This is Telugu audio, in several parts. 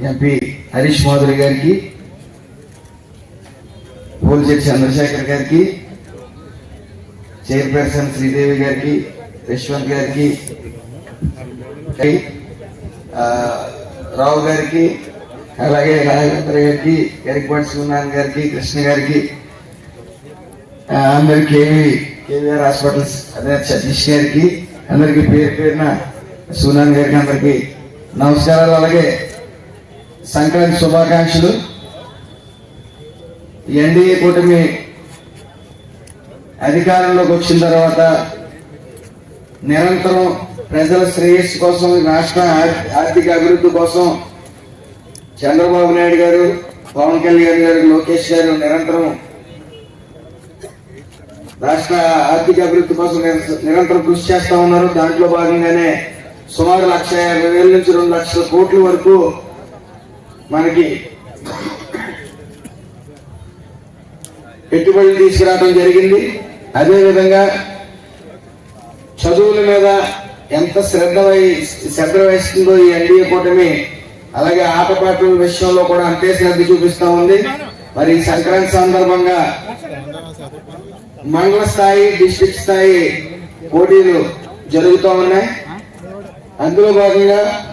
ఎంపీ హరీష్ మాధురి గారికి పోలిశెట్టి చంద్రశేఖర్ గారికి చైర్పర్సన్ శ్రీదేవి గారికి యశ్వంత్ గారికి రావు గారికి అలాగే రాఘవేంద్ర గారికి గరికపాటి శివనారాయణ గారికి కృష్ణ గారికి అందరికి కేవీ కేవీఆర్ హాస్పిటల్స్ అదే సతీష్ గారికి అందరికి పేరు పేరున సూనాన్ గారికి అందరికి నమస్కారాలు. అలాగే సంక్రాంతి శుభాకాంక్షలు. ఎన్డీఏ కూటమి అధికారంలోకి వచ్చిన తర్వాత నిరంతరం ప్రజల శ్రేయస్సు కోసం రాష్ట్ర ఆర్- ఆర్థిక అభివృద్ధి కోసం చంద్రబాబు నాయుడు గారు పవన్ కళ్యాణ్ గారు లోకేష్ గారు నిరంతరం రాష్ట్ర ఆర్థిక అభివృద్ధి కోసం నిరంతరం కృషి చేస్తా ఉన్నారు. దాంట్లో భాగంగానే సుమారు లక్ష యాభై వేల నుంచి రెండు లక్షల కోట్ల వరకు మనకి పెట్టుబడులు తీసుకురావడం జరిగింది. అదేవిధంగా చదువుల మీద ఎంత శ్రద్ధ వహి- శ్రద్ధ వహిస్తుందో ఈ ఎన్డీఏ కూటమి అలాగే ఆటపాటల విషయంలో కూడా అంతే శ్రద్ధ చూపిస్తూ ఉంది. మరి ఈ సంక్రాంతి సందర్భంగా మండల స్థాయి డిస్టిక్ స్థాయి పోటీలు జరుగుతూ ఉన్నాయి. అందులో భాగంగా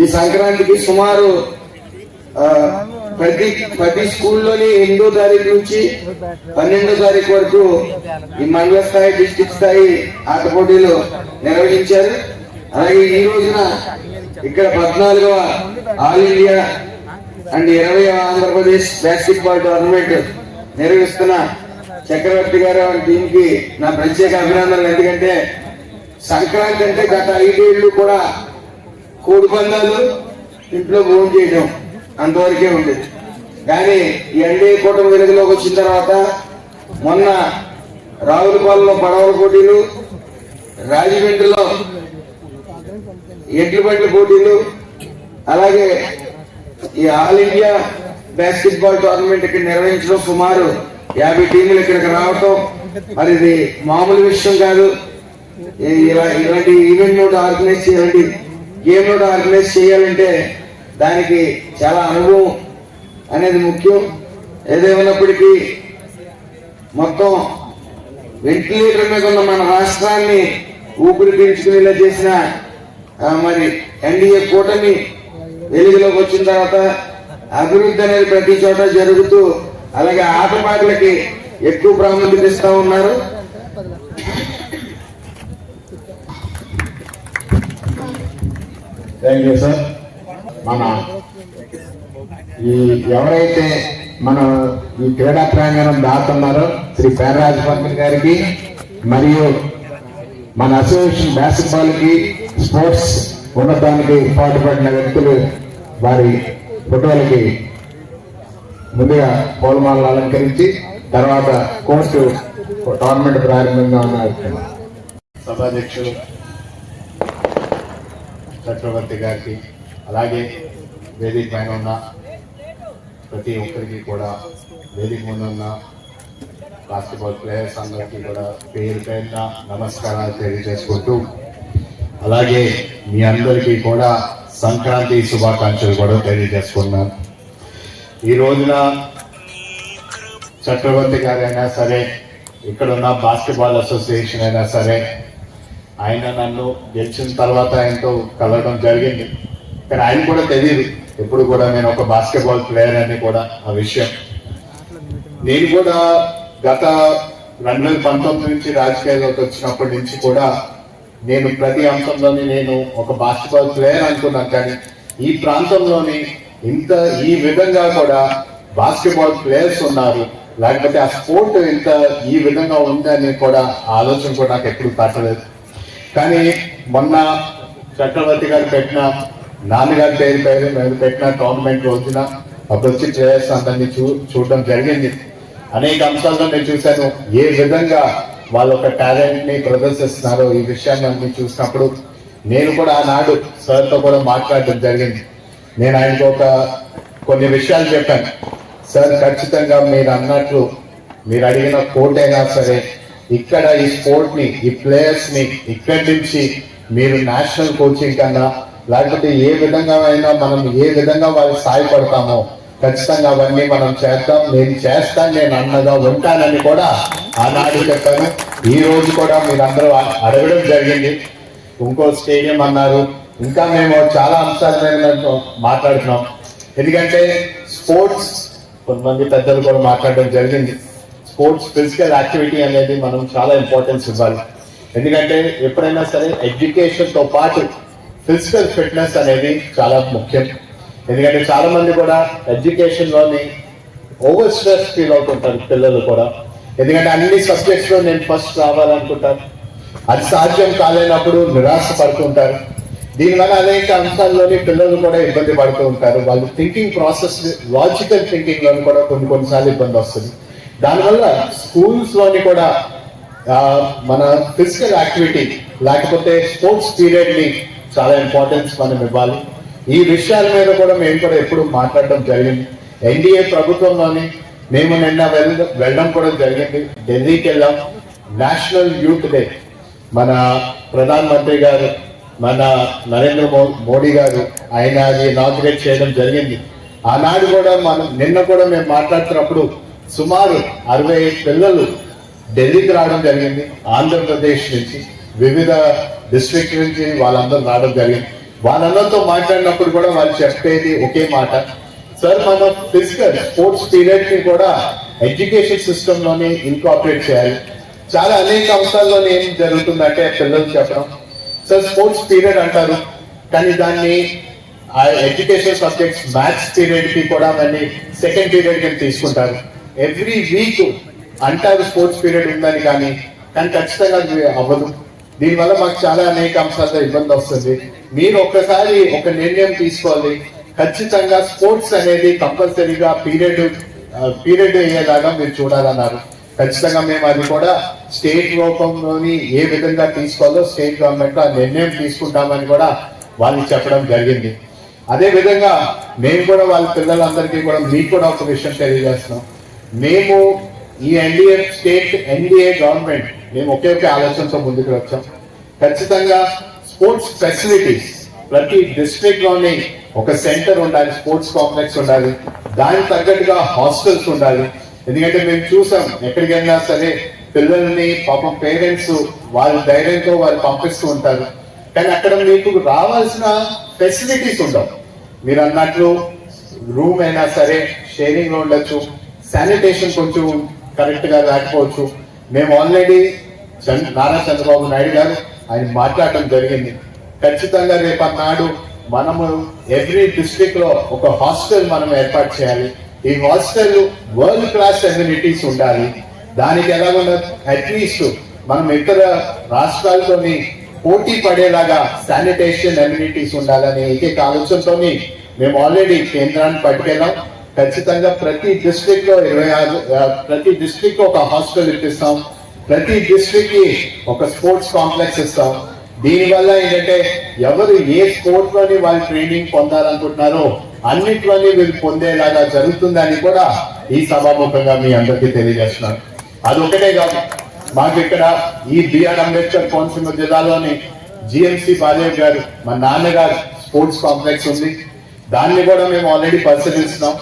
ఈ సంక్రాంతికి సుమారు ప్రతి ప్రతి స్కూల్లోని ఎనిమిదో తారీఖు నుంచి పన్నెండో తారీఖు వరకు ఈ మండల స్థాయి డిస్టిక్ స్థాయి ఆట పోటీలు నిర్వహించారు. అలాగే ఈ రోజున ఇక్కడ పద్నాలుగవ ఆల్ ఇండియా అండ్ ఇరవై ఆంధ్రప్రదేశ్ బాస్కెట్బాల్ టోర్నమెంట్ నిర్వహిస్తున్న చక్రవర్తి గారు టీమ్కి నా ప్రత్యేక అభినందనలు. ఎందుకంటే సంక్రాంతి అంటే గత ఐదేళ్ళు కూడా కోడి పందాలు ఇంట్లో భోజనం చేయడం అంతవరకే ఉండేది కానీ ఈ కూటమి వెలుగులోకి వచ్చిన తర్వాత మొన్న రావులపాలెంలో పడవల పోటీలు రాజమండ్రిలో ఎడ్ల బండ్ల పోటీలు అలాగే ఈ ఆల్ ఇండియా బాస్కెట్బాల్ టోర్నమెంట్ ఇక్కడ నిర్వహించడం సుమారు యాభై టీములు ఇక్కడికి రావటం మరి ఇది మామూలు విషయం కాదు. ఇలా ఇలాంటి ఈవెంట్ ఆర్గనైజ్ చేయాలంటే గేమ్ నోట్ ఆర్గనైజ్ చేయాలంటే దానికి చాలా అనుభవం అనేది ముఖ్యం. ఏదేమైనప్పటికీ మొత్తం వెంటిలేటర్ మీద ఉన్న మన రాష్ట్రాన్ని ఊపిరి పీల్చుకునేలా చేసిన మరి ఎన్డీఏ కూటమి వెలుగులోకి వచ్చిన తర్వాత అభివృద్ధి అనేది ప్రతి చోట జరుగుతూ అలాగే ఆటపాటలకి ఎక్కువ ప్రాముఖ్యత ఇస్తూ ఉన్నారు. థ్యాంక్ యూ సార్ మన ఈ ఎవరైతే మన ఈ క్రీడా ప్రాంగణం దాతున్నారో శ్రీ పేరరాజ పంతులు గారికి మరియు మన అసోసియేషన్ బాస్కెట్బాల్కి స్పోర్ట్స్ ఉన్నతానికి పాటుపడిన వ్యక్తులు వారి ఫోటోలకి ముందుగా పూలమాలను అలంకరించి తర్వాత కోర్టు టోర్నమెంట్ ప్రారంభంగా ఉన్నారు సభాధ్యక్షుడు చక్రవర్తి గారికి అలాగే వేదిక పైన ఉన్న ప్రతి ఒక్కరికి కూడా వేదిక ముందున్న బాస్కెట్బాల్ ప్లేయర్స్ అందరికీ కూడా పేరు పేరున నమస్కారాలు తెలియజేసుకుంటూ అలాగే మీ అందరికీ కూడా సంక్రాంతి శుభాకాంక్షలు కూడా తెలియజేసుకున్నాను. ఈ రోజున చక్రవర్తి గారైనా సరే ఇక్కడ ఉన్న బాస్కెట్బాల్ అసోసియేషన్ అయినా సరే ఆయన నన్ను గెలిచిన తర్వాత ఆయనతో కలవడం జరిగింది. కానీ ఆయన కూడా తెలియదు ఎప్పుడు కూడా నేను ఒక బాస్కెట్బాల్ ప్లేయర్ అని కూడా ఆ విషయం. నేను కూడా గత రెండు వేల పంతొమ్మిది నుంచి రాజకీయాల్లోకి వచ్చినప్పటి నుంచి కూడా నేను ప్రతి అంశంలోని నేను ఒక బాస్కెట్బాల్ ప్లేయర్ అనుకున్నాను. కానీ ఈ ప్రాంతంలోని ఇంత ఈ విధంగా కూడా బాస్కెట్బాల్ ప్లేయర్స్ ఉన్నారు. లేకపోతే ఆ స్పోర్ట్ ఇంత ఈ విధంగా ఉందని కూడా ఆలోచన కూడా నాకు ఎప్పుడు పట్టలేదు. కానీ మొన్న చక్రవర్తి గారు పెట్టిన నాన్నగారి పేరు పేరు మీద పెట్టిన టోర్నమెంట్ వచ్చిన అప్పుడు వచ్చి ప్లేయర్స్ అందరినీ చూ చూడడం జరిగింది. అనేక అంశాల్లో నేను చూశాను. ఏ విధంగా వాళ్ళ యొక్క టాలెంట్ని ప్రదర్శిస్తున్నారో ఈ విషయాన్ని అన్ని చూసినప్పుడు నేను కూడా ఆనాడు సార్తో కూడా మాట్లాడడం జరిగింది. నేను ఆయనకు ఒక కొన్ని విషయాలు చెప్పాను. సార్ ఖచ్చితంగా మీరు అన్నట్లు మీరు అడిగిన కోర్ట్ అయినా సరే ఇక్కడ ఈ స్పోర్ట్ని ఈ ప్లేయర్స్ని ఇక్కడి నుంచి మీరు నేషనల్ కోచింగ్ కన్నా లేకపోతే ఏ విధంగా అయినా మనం ఏ విధంగా వారికి సాయపడతామో ఖచ్చితంగా అవన్నీ మనం చేద్దాం. నేను చేస్తాను నేను అన్నగా ఉంటానని కూడా ఆనాడు చెప్పాను. ఈ రోజు కూడా మీరందరూ అడగడం జరిగింది. ఇంకో స్టేడియం అన్నారు. ఇంకా మేము చాలా అంశాల మీద మాట్లాడుతున్నాం. ఎందుకంటే స్పోర్ట్స్ కొంతమంది పెద్దలు కూడా మాట్లాడడం జరిగింది. స్పోర్ట్స్ ఫిజికల్ యాక్టివిటీ అనేది మనం చాలా ఇంపార్టెన్స్ ఇవ్వాలి. ఎందుకంటే ఎప్పుడైనా సరే ఎడ్యుకేషన్తో పాటు ఫిజికల్ ఫిట్నెస్ అనేది చాలా ముఖ్యం. ఎందుకంటే చాలా మంది కూడా ఎడ్యుకేషన్లోని ఓవర్ స్ట్రెస్ ఫీల్ అవుతుంటారు పిల్లలు కూడా. ఎందుకంటే అన్ని సబ్జెక్ట్స్లో నేను ఫస్ట్ రావాలనుకుంటాను. అది సాధ్యం కాలేనప్పుడు నిరాశ పడుతుంటారు. దీనివల్ల అనేక అంశాల్లోని పిల్లలు కూడా ఇబ్బంది పడుతూ ఉంటారు. వాళ్ళు థింకింగ్ ప్రాసెస్ లాజికల్ థింకింగ్ కూడా కొన్ని కొన్నిసార్లు ఇబ్బంది వస్తుంది. దానివల్ల స్కూల్స్లోని కూడా మన ఫిజికల్ యాక్టివిటీ లేకపోతే స్పోర్ట్స్ పీరియడ్ని చాలా ఇంపార్టెన్స్ మనం ఇవ్వాలి. ఈ విషయాల మీద కూడా మేము కూడా ఎప్పుడు మాట్లాడడం జరిగింది. ఎన్డీఏ ప్రభుత్వంలోని మేము నిన్న వెళ్ళ వెళ్ళడం కూడా జరిగింది. ఢిల్లీకి వెళ్ళాం. నేషనల్ యూత్ డే మన ప్రధానమంత్రి గారు మన నరేంద్ర మో- మోడీ గారు ఆయన అది ఇనాగ్రేట్ చేయడం జరిగింది. ఆనాడు కూడా మనం నిన్న కూడా మేము మాట్లాడుతున్నప్పుడు సుమారు అరవై పిల్లలు ఢిల్లీకి రావడం జరిగింది. ఆంధ్రప్రదేశ్ నుంచి వివిధ డిస్ట్రిక్ట్ నుంచి వాళ్ళందరూ రావడం జరిగింది. వాళ్ళందరితో మాట్లాడినప్పుడు కూడా వాళ్ళు చెప్పేది ఒకే మాట. సార్ మనం ఫిజికల్ స్పోర్ట్స్ పీరియడ్ని కూడా ఎడ్యుకేషన్ సిస్టమ్లోనే ఇన్కాపరేట్ చేయాలి. చాలా అనేక అంశాల్లోనే ఏం జరుగుతుందంటే పిల్లలు చెప్పడం. సార్ స్పోర్ట్స్ పీరియడ్ అంటారు. కానీ దాన్ని ఆ ఎడ్యుకేషన్ సబ్జెక్ట్స్ మ్యాథ్స్ పీరియడ్కి కూడా దాన్ని సెకండ్ పీరియడ్కి తీసుకుంటారు. ఎవ్రీ వీక్ అంటారు స్పోర్ట్స్ పీరియడ్ ఉందని కానీ కానీ ఖచ్చితంగా అవ్వదు. దీనివల్ల మాకు చాలా అనేక అంశాలతో ఇబ్బంది వస్తుంది. మీరు ఒక్కసారి ఒక నిర్ణయం తీసుకోవాలి ఖచ్చితంగా స్పోర్ట్స్ అనేది కంపల్సరీగా పీరియడ్ పీరియడ్ అయ్యేలాగా మీరు చూడాలన్నారు. ఖచ్చితంగా మేము అది కూడా స్టేట్ రూపంలోని ఏ విధంగా తీసుకోవాలో స్టేట్ గవర్నమెంట్ ఆ నిర్ణయం తీసుకుంటామని కూడా వాళ్ళు చెప్పడం జరిగింది. అదే విధంగా మేము కూడా వాళ్ళ పిల్లలందరికీ కూడా మీకు కూడా ఒక విషయం తెలియజేస్తున్నాం. మేము ఈ ఎన్డీఏ స్టేట్ ఎన్డీఏ గవర్నమెంట్ మేము ఒకే ఒకే ఆలోచనతో ముందుకు వచ్చాం. ఖచ్చితంగా స్పోర్ట్స్ ఫెసిలిటీస్ ప్రతి డిస్ట్రిక్ట్లోని ఒక సెంటర్ ఉండాలి స్పోర్ట్స్ కాంప్లెక్స్ ఉండాలి. దానికి తగ్గట్టుగా హాస్టల్స్ ఉండాలి. ఎందుకంటే మేము చూసాం ఎక్కడికి వెళ్ళినా సరే పిల్లల్ని పాపం పేరెంట్స్ వాళ్ళ ధైర్యంతో వాళ్ళు పంపిస్తూ ఉంటారు. కానీ అక్కడ మీకు రావాల్సిన ఫెసిలిటీస్ ఉండవు. మీరు అన్నట్లు రూమ్ అయినా సరే షేరింగ్లో ఉండొచ్చు. శానిటేషన్ కొంచెం కరెక్ట్గా లేకపోవచ్చు మేము ఆల్రెడీ చంద్ర నారా చంద్రబాబు నాయుడు గారు ఆయన మాట్లాడటం జరిగింది. ఖచ్చితంగా రేపన్నాడు మనము ఎవ్రీ డిస్ట్రిక్ట్లో ఒక హాస్టల్ మనం ఏర్పాటు చేయాలి. ఈ హాస్టల్ వరల్డ్ క్లాస్ ఎమ్యూనిటీస్ ఉండాలి. దానికి ఎలాగో అట్లీస్ట్ మనం ఇతర రాష్ట్రాలతోని పోటీ పడేలాగా శానిటేషన్ ఎమ్యూనిటీస్ ఉండాలనే ఏకైక ఆలోచనతోని మేము ఆల్రెడీ కేంద్రాన్ని పట్టుకెళ్ళాం. ఖచ్చితంగా ప్రతి డిస్ట్రిక్ట్లో ఇరవై ఆరు ప్రతి డిస్ట్రిక్ట్ ఒక హాస్టల్ ఇప్పిస్తాం. ప్రతి డిస్ట్రిక్ట్కి ఒక స్పోర్ట్స్ కాంప్లెక్స్ ఇస్తాం. దీనివల్ల ఏంటంటే ఎవరు ఏ స్పోర్ట్లోని వాళ్ళు ట్రైనింగ్ పొందాలనుకుంటున్నారో అన్నిట్లోని వీళ్ళు పొందేలాగా జరుగుతుందని కూడా ఈ సభాముఖంగా మీ అందరికీ తెలియజేస్తున్నాను. అది ఒకటే కాదు మాకు ఇక్కడ ఈ బిఆర్ అంబేద్కర్ కోనసీమ జిల్లాలోని జిఎంసి బాలేవ్ గారు మా నాన్నగారు స్పోర్ట్స్ కాంప్లెక్స్ ఉంది. దాన్ని కూడా మేము ఆల్రెడీ పరిశీలిస్తున్నాం.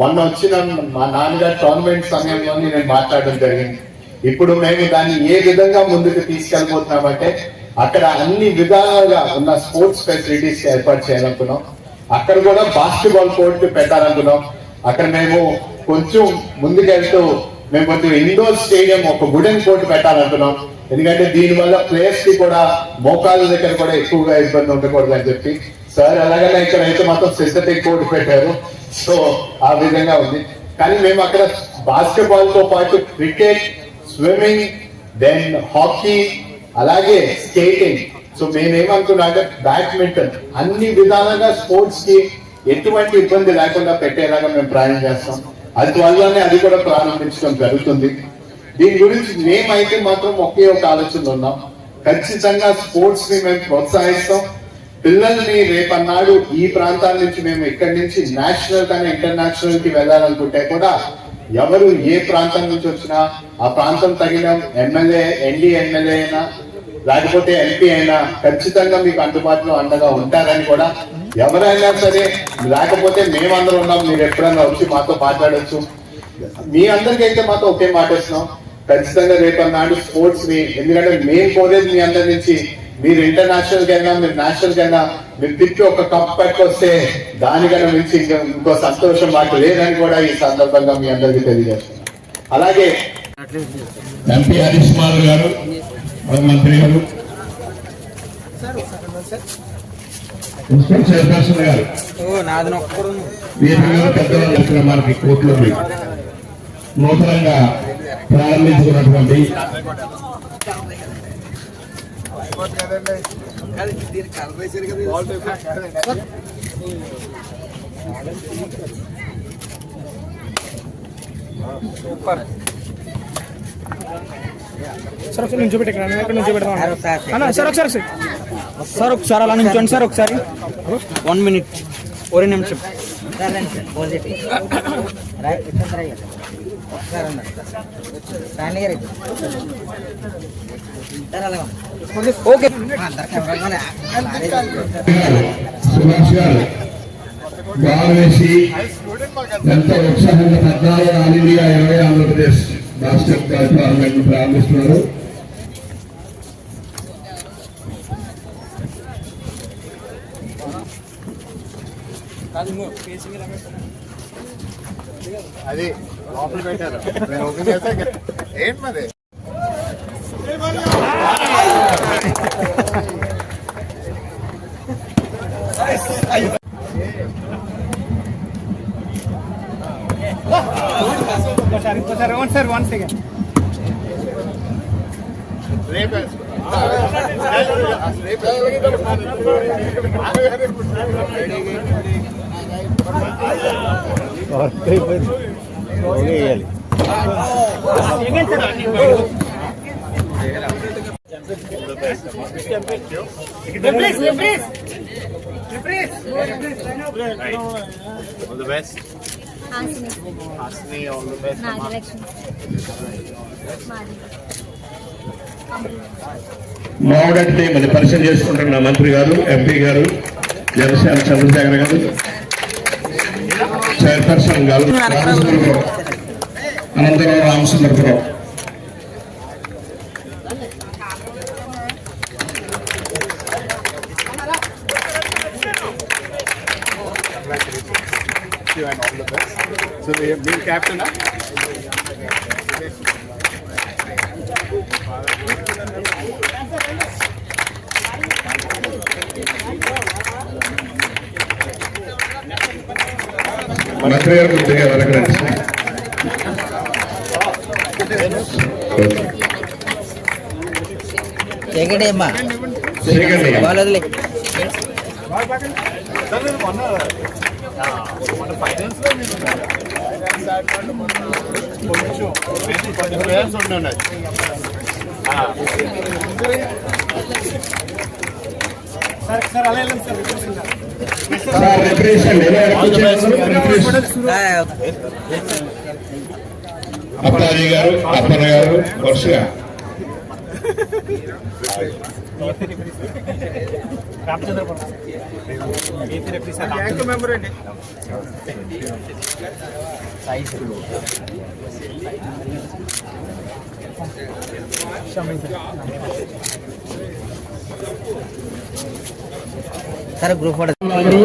మొన్న వచ్చిన మా నాన్నగారు టోర్నమెంట్ సమయంలోని నేను మాట్లాడడం జరిగింది. ఇప్పుడు మేము దాన్ని ఏ విధంగా ముందుకు తీసుకెళ్ళబోతున్నామంటే అక్కడ అన్ని విధాలుగా ఉన్న స్పోర్ట్స్ ఫెసిలిటీస్ ఏర్పాటు చేయాలనుకున్నాం. అక్కడ కూడా బాస్కెట్బాల్ కోర్ట్ పెట్టాలనుకున్నాం. అక్కడ మేము కొంచెం ముందుకెళ్తూ మేము కొంచెం ఇండోర్ స్టేడియం ఒక వుడెన్ కోర్ట్ పెట్టాలనుకున్నాం. ఎందుకంటే దీనివల్ల ప్లేయర్స్కి కూడా మోకాళ్ళ దగ్గర కూడా ఎక్కువగా ఇబ్బంది ఉండకూడదు అని చెప్పి సార్ అలాగనే ఇక్కడ అయితే మాత్రం సింథటిక్ కోర్ట్ పెట్టారు. సో ఆ విధంగా ఉంది. కానీ మేము అక్కడ బాస్కెట్బాల్తో పాటు క్రికెట్ స్విమ్మింగ్ దెన్ హాకీ అలాగే స్కేటింగ్. సో మేమేమనుకున్నా అంటే బ్యాడ్మింటన్. అన్ని విధాలుగా స్పోర్ట్స్కి ఎటువంటి ఇబ్బంది లేకుండా పెట్టేలాగా మేము ప్రయాణం చేస్తాం. అది అది కూడా ప్రారంభించడం జరుగుతుంది. దీని గురించి మేమైతే మాత్రం ఒకే ఒక ఆలోచన ఉన్నాం. ఖచ్చితంగా స్పోర్ట్స్ని మేము ప్రోత్సహిస్తాం. పిల్లల్ని రేపన్నాడు ఈ ప్రాంతాల నుంచి మేము ఇక్కడి నుంచి నేషనల్ కానీ ఇంటర్నేషనల్కి వెళ్ళాలనుకుంటే కూడా ఎవరు ఏ ప్రాంతం నుంచి వచ్చినా ఆ ప్రాంతం తగిన ఎమ్మెల్యే ఎన్డీ ఎమ్మెల్యే అయినా లేకపోతే ఎంపీ అయినా ఖచ్చితంగా మీకు అందుబాటులో అండగా ఉంటారని కూడా ఎవరైనా సరే లేకపోతే మేమందరం ఉన్నాం మీరు ఎప్పుడన్నా వచ్చి మాతో మాట్లాడొచ్చు. మీ అందరికీ అయితే మాతో ఒకే మాట ఇస్తున్నాం. ఖచ్చితంగా రేపన్నాడు స్పోర్ట్స్ని ఎందుకంటే మేము కోరేది మీ అందరి నుంచి మీరు ఇంటర్నేషనల్ కైనా మీరు నేషనల్ కైనా మీరు తిప్పి ఒక కప్ పట్టుకొస్తే దానికన్నా మించి ఇంకా ఇంకో సంతోషం మాకు లేదని కూడా ఈ సందర్భంగా మీ అందరికీ తెలియజేస్తున్నాం. అలాగే ఎంపీ హరీష్ కుమార్ గారు మంత్రి గారు చైర్పర్సన్ గారు వీరు పెద్దవాళ్ళు మనకి కోర్టులో నూతనంగా ప్రారంభించుకున్నటువంటి సార్ ఒకసారి నుంచి పెట్టి ఇక్కడ నుంచి పెడతాం అన్న సార్ ఒకసారి సార్. సార్ ఒకసారి అలా నుంచోండి సార్ ఒకసారి. వన్ మినిట్ ఒరే నిమిషం. ఓకే సుభాష్ గారు బాల్ వేసి ఎంతో ఉత్సాహంగా పద్నాలుగు ఆల్ ఇండియా ఇరవై ఆంధ్రప్రదేశ్ బాస్కెట్ బాల్ టోర్నమెంట్ ప్రారంభిస్తున్నారు. అది లోపల పెట్టారు నేను ఓపెన్ చేస్తే ఏంటి మరి sir one sir one second రేపే All the best. Hasini Hasni, all the best. Nagalakshmi మాది మామిడి మరి పరిచయం చేసుకుంటున్న మంత్రి గారు ఎంపీ గారు జనసేన చంద్రశేఖర్ గారు చైర్పర్సన్ గారు రామచంద్రపురం అనంతరం Ramachandrapuram. So we have been captain, huh? మంత్రి గారు మన లో కొంచెం ప్లేయర్స్ ఉండండి సార్ సార్ అలా వెళ్ళండి సార్ సార్ రిప్రజెంట్ ఎలా రిప్రజెంట్ అప్పాజీ గారు అప్పన్న గారు వరుసగా బ్యాంక్ మెంబర్ అండి సార్ గ్రూప్ ఫోటో అందరూ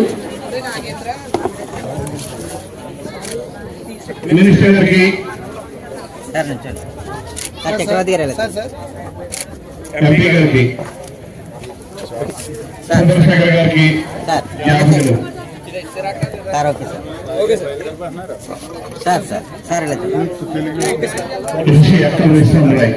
మినిస్టర్ గారికి సార్ నుంచండి సార్ చక్రవర్తి గారు వెళ్ళండి. ఎంపీ గారికి సార్. గారికి sir. Sir okay sir. Okay sir. Sir sir ఉన్నాయి?